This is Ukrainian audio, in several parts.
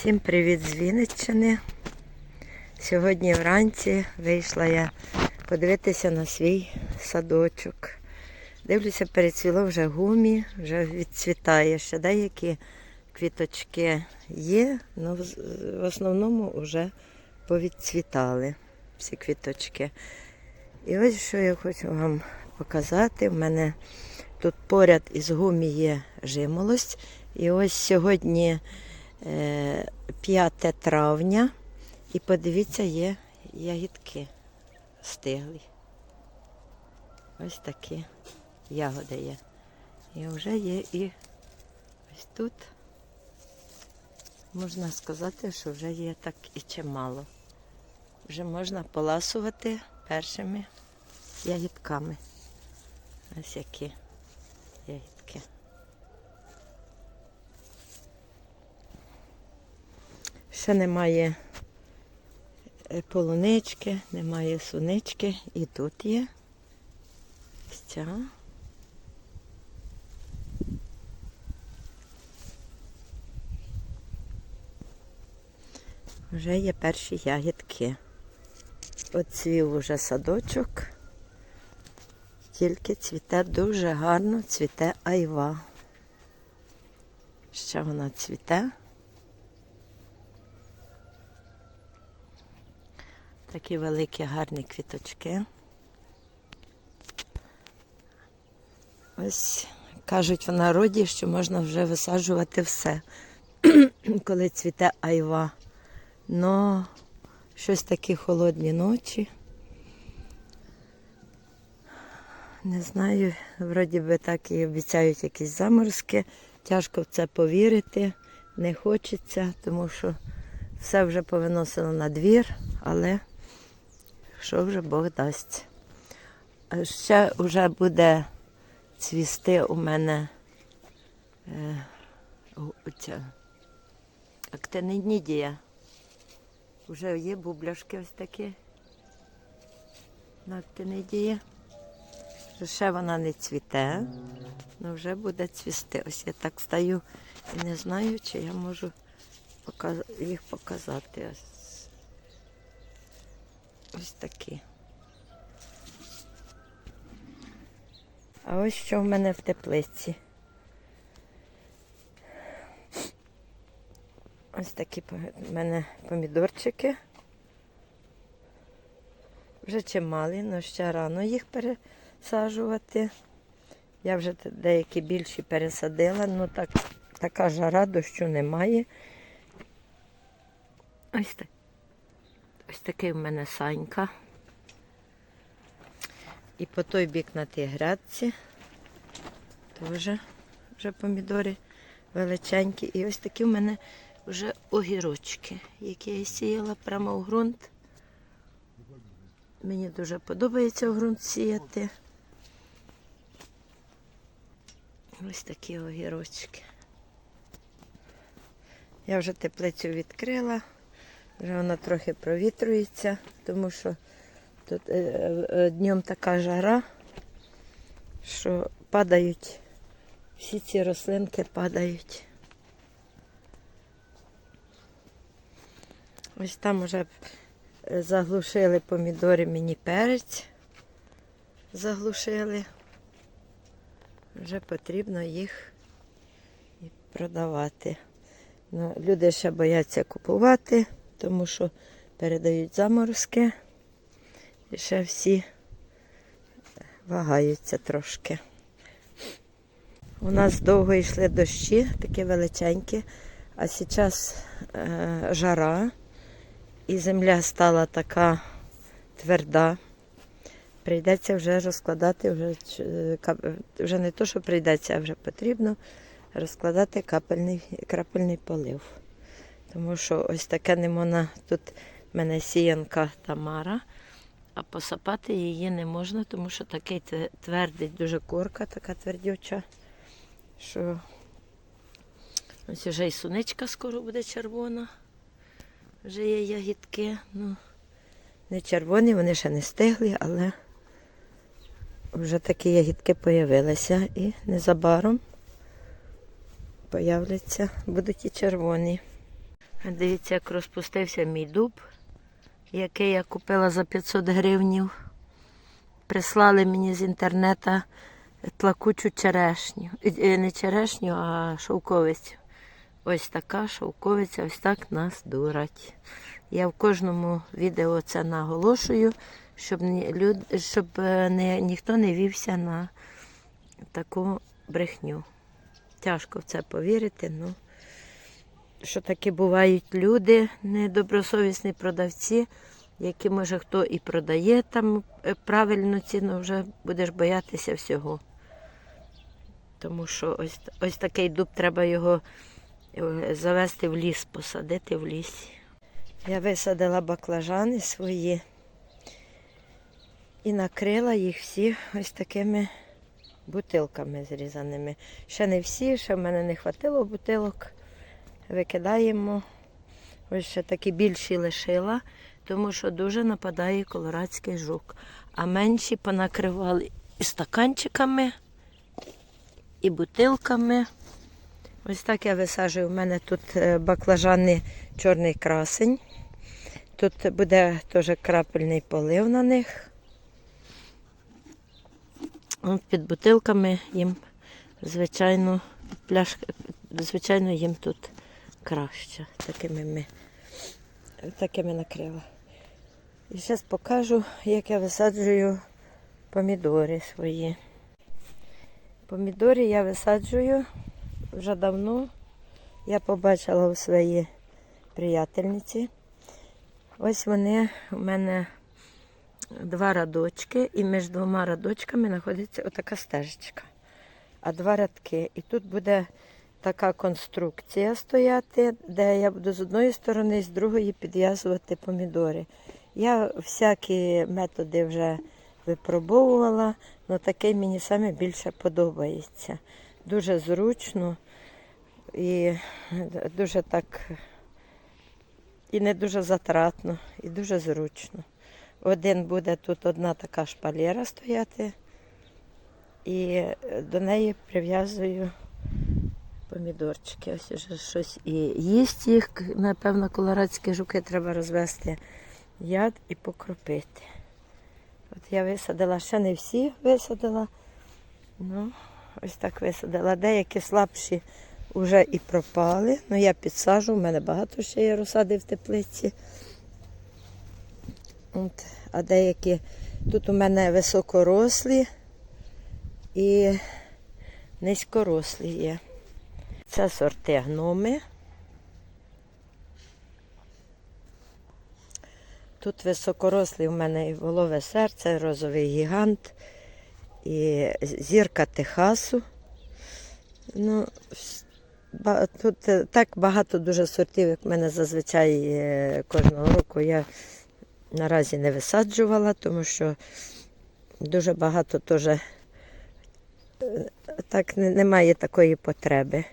Всім привіт з Вінниччини. Сьогодні вранці вийшла я подивитися на свій садочок. Дивлюся, перецвіло вже гумі, вже відцвітає. Ще деякі квіточки є, але в основному вже повідцвітали всі квіточки. І ось що я хочу вам показати. У мене тут поряд із гумі є жимолость. І ось сьогодні 5 травня. І подивіться, є ягідки стиглі. Ось такі ягоди є. І вже є і ось тут. Можна сказати, що вже є так і чимало. Вже можна поласувати першими ягідками. Ось які ягідки. Ще немає е, полунички, немає сунички. І тут є. Ця. Вже є перші ягідки. Оцвів уже садочок. Тільки цвіте дуже гарно, цвіте айва. Ще вона цвіте. Такі великі гарні квіточки. Ось кажуть в народі, що можна вже висаджувати все, коли цвіте айва. Но щось такі холодні ночі. Не знаю, вроді би так і обіцяють якісь заморозки. Тяжко в це повірити, не хочеться, тому що все вже повиносило на двір, але що вже Бог дасть. Ще вже буде цвісти у мене е, актинидія. Вже є бубляшки ось такі на актинидії. Ще вона не цвіте, але вже буде цвісти. Ось я так стою і не знаю, чи я можу їх показати. Ось, ось такі. А ось що в мене в теплиці. Ось такі в мене помідорчики. Вже чималі, але ще рано їх пересаджувати. Я вже деякі більші пересадила, ну так, така жара, дощу немає. Ось так. Ось такий в мене санька. І по той бік на тій грядці теж вже помідори величенькі. І ось такі в мене вже огірочки, які я сіяла прямо в ґрунт. Мені дуже подобається в ґрунт сіяти. Ось такі огірочки. Я вже теплицю відкрила, вже вона трохи провітрюється, тому що тут е, е, днем така жара, що падають, всі ці рослинки падають. Ось там вже заглушили помідори мені перець. Заглушили. Вже потрібно їх продавати. Ну, люди ще бояться купувати, тому що передають заморозки. І ще всі вагаються трошки. У нас довго йшли дощі, такі величенькі, а зараз е, жара. І земля стала така тверда. Прийдеться вже розкладати, вже, вже не то, що прийдеться, а вже потрібно розкладати капельний, крапельний полив. Тому що ось таке не можна, тут в мене сіянка Тамара, а посапати її не можна, тому що такий твердий, дуже корка, така твердюча, що ось вже і суничка скоро буде червона. Вже є ягідки, ну, не червоні, вони ще не стигли, але вже такі ягідки з'явилися і незабаром появляться, будуть і червоні. Дивіться, як розпустився мій дуб, який я купила за 500 гривнів. Прислали мені з інтернету тлакучу черешню. Е, Не черешню, а шовковицю. Ось така шовковиця, ось так нас дурать. Я в кожному відео це наголошую, щоб, люд, щоб е, не, ніхто не вівся на таку брехню. Тяжко в це повірити. Ну, що такі бувають люди, недобросовісні продавці, які, може, хто і продає там е, правильну ціну, вже будеш боятися всього. Тому що ось, ось такий дуб треба його е, завести в ліс, посадити в лісі. Я висадила баклажани свої і накрила їх всі ось такими бутилками зрізаними. Ще не всі, ще в мене не хватило бутилок. Викидаємо. Ось ще такі більші лишила, тому що дуже нападає колорадський жук. А менші понакривали і стаканчиками, і бутилками. Ось так я висаджую. У мене тут е, баклажани чорний красень. Тут буде теж крапельний полив на них. Під бутилками їм, звичайно, пляшки, звичайно, їм тут краще. Такими ми такими накрила. І зараз покажу, як я висаджую помідори свої. Помідори я висаджую вже давно. Я побачила у своїй приятельниці. Ось вони у мене два радочки, і між двома радочками знаходиться отака стежечка. А два рядки. І тут буде така конструкція стояти, де я буду з одної сторони з другої підв'язувати помідори. Я всякі методи вже випробовувала, але такий мені саме більше подобається. Дуже зручно і дуже так і не дуже затратно, і дуже зручно. Один буде тут одна така шпалера стояти, і до неї прив'язую помідорчики. Ось вже щось і їсть їх, напевно, колорадські жуки треба розвести яд і покропити. От я висадила, ще не всі висадила. Ну, ось так висадила. Деякі слабші вже і пропали. Ну, я підсажу, у мене багато ще є розсади в теплиці. От, а деякі тут у мене високорослі і низькорослі є. Це сорти гноми. Тут високорослий у мене і волове серце, розовий гігант, і зірка Техасу. Ну, тут е, так багато дуже сортів, як в мене зазвичай е, кожного року. Я наразі не висаджувала, тому що дуже багато теж е, так немає такої потреби.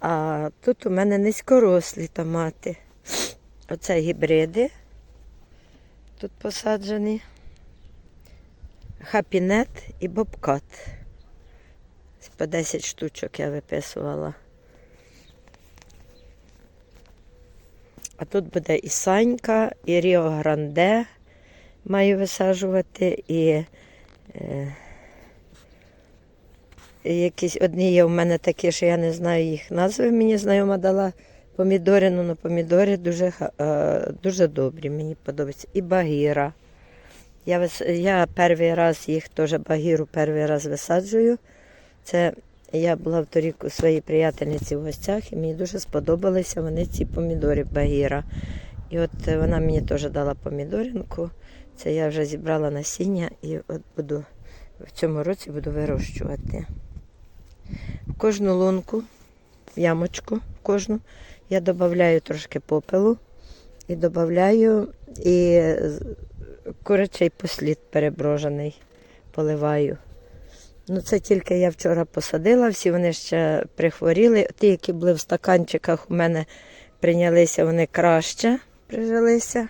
А тут у мене низькорослі томати. Оце гібриди тут посаджені. Хапінет і бобкат. По 10 штучок я виписувала. А тут буде і Санька, і Ріо Гранде маю висаджувати, і, е, якісь одні є у мене такі, що я не знаю їх назви. Мені знайома дала помідори, ну, ну помідори дуже, е, дуже добрі, мені подобаються. І багіра. Я, я перший раз їх теж багіру перший раз висаджую. Це я була в торік у своїй приятельниці в гостях, і мені дуже сподобалися вони ці помідори багіра. І от вона мені теж дала помідоринку. Це я вже зібрала насіння і от буду в цьому році буду вирощувати. Кожну лунку, ямочку, кожну, я додаю трошки попелу і додаю і курячий послід переброжений поливаю. Ну, це тільки я вчора посадила, всі вони ще прихворіли. Ті, які були в стаканчиках, у мене прийнялися, вони краще прижилися.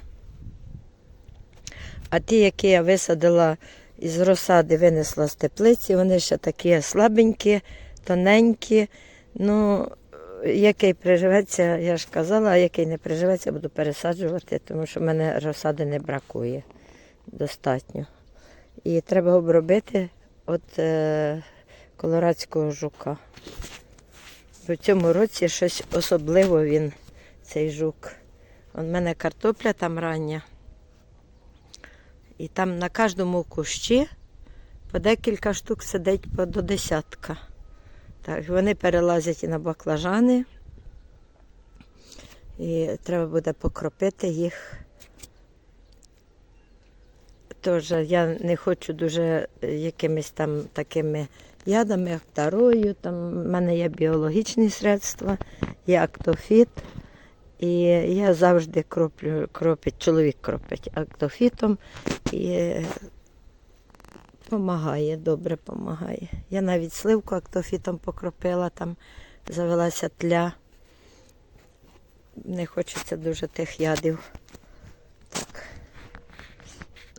А ті, які я висадила із розсади, винесла з теплиці, вони ще такі слабенькі, тоненькі. Ну, який приживеться, я ж казала, а який не приживеться, буду пересаджувати, тому що в мене розсади не бракує достатньо. І треба обробити от е, колорадського жука. В цьому році щось особливо він, цей жук. У мене картопля там рання. І там на кожному кущі по декілька штук сидить по до десятка. Так, вони перелазять і на баклажани. І треба буде покропити їх. Тож я не хочу дуже якимись там такими ядами, як тарою. Там в мене є біологічні средства, є актофіт. І я завжди кроплю, кропить, чоловік кропить актофітом і допомагає, добре допомагає. Я навіть сливку актофітом покропила, там завелася тля. Не хочеться дуже тих ядів. Так.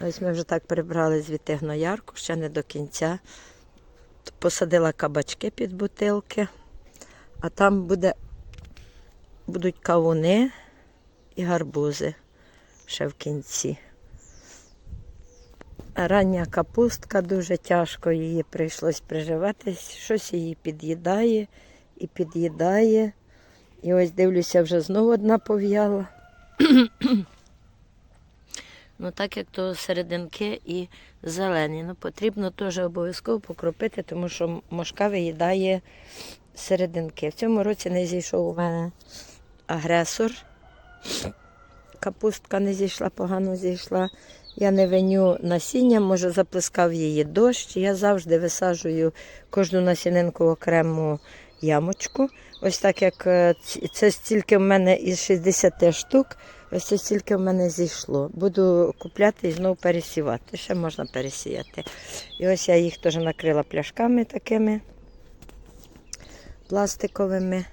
Ось ми вже так прибрали звідти гноярку, ще не до кінця. Посадила кабачки під бутилки, а там буде, будуть кавуни і гарбузи ще в кінці. Рання капустка, дуже тяжко її прийшлось приживатись. Щось її під'їдає і під'їдає. І ось дивлюся, вже знову одна пов'яла. ну так як то серединки і зелені. Ну потрібно теж обов'язково покропити, тому що мошка виїдає серединки. В цьому році не зійшов у мене агресор. Капустка не зійшла, погано зійшла. Я не виню насіння, може заплескав її дощ. Я завжди висаджую кожну насінинку окрему ямочку. Ось так як е, це стільки в мене із 60 штук, ось це стільки в мене зійшло. Буду купляти і знову пересівати. Ще можна пересіяти. І ось я їх теж накрила пляшками такими пластиковими.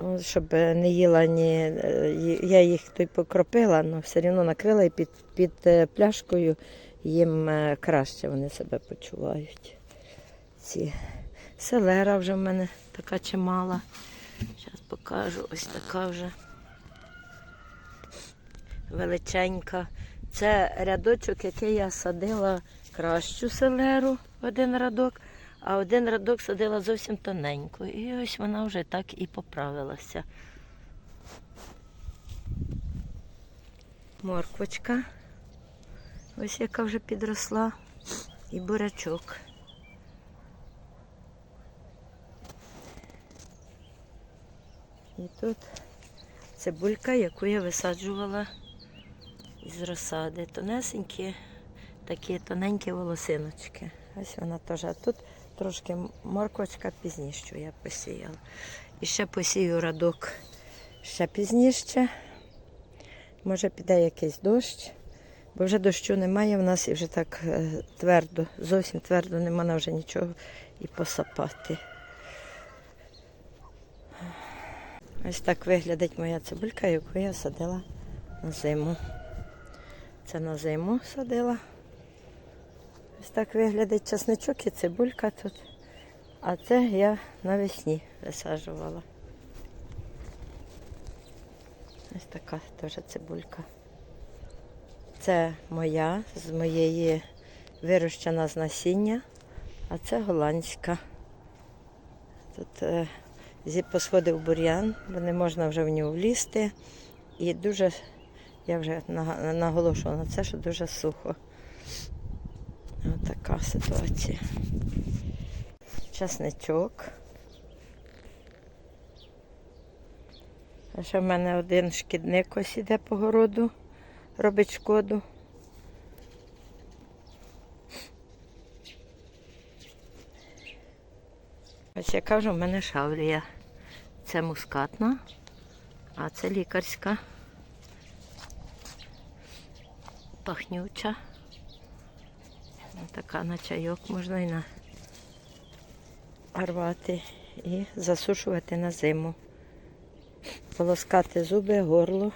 О, Щоб не їла ні. е, Я їх тут покропила, але все одно накрила і під, під е, пляшкою їм е, краще вони себе почувають. Ці селера вже в мене така чимала. Зараз покажу, ось така вже величенька. Це рядочок, який я садила кращу селеру, один радок, а один радок садила зовсім тоненько. І ось вона вже так і поправилася. Морквочка. Ось яка вже підросла. І бурячок. І тут цибулька, яку я висаджувала із розсади. Тонесенькі, такі тоненькі волосиночки. Ось вона теж. А тут трошки морквочка пізніше я посіяла. І ще посію радок ще пізніше. Може піде якийсь дощ, бо вже дощу немає в нас і вже так е, твердо, зовсім твердо нема на вже нічого і посапати. Ось так виглядить моя цибулька, яку я садила на зиму. Це на зиму садила. Так виглядить часничок і цибулька тут. А це я навесні висаджувала. Ось така теж цибулька. Це моя, з моєї вирощена з насіння, а це голландська. Тут е, посходив бур'ян, бо не можна вже в нього влізти. І дуже, я вже наголошувала на це, що дуже сухо. Така ситуація. Часничок. А ще в мене один шкідник ось іде по городу, робить шкоду. Ось яка вже в мене шавлія. Це мускатна, а це лікарська. Пахнюча. Така на чайок можна і на рвати і засушувати на зиму. Полоскати зуби, горло.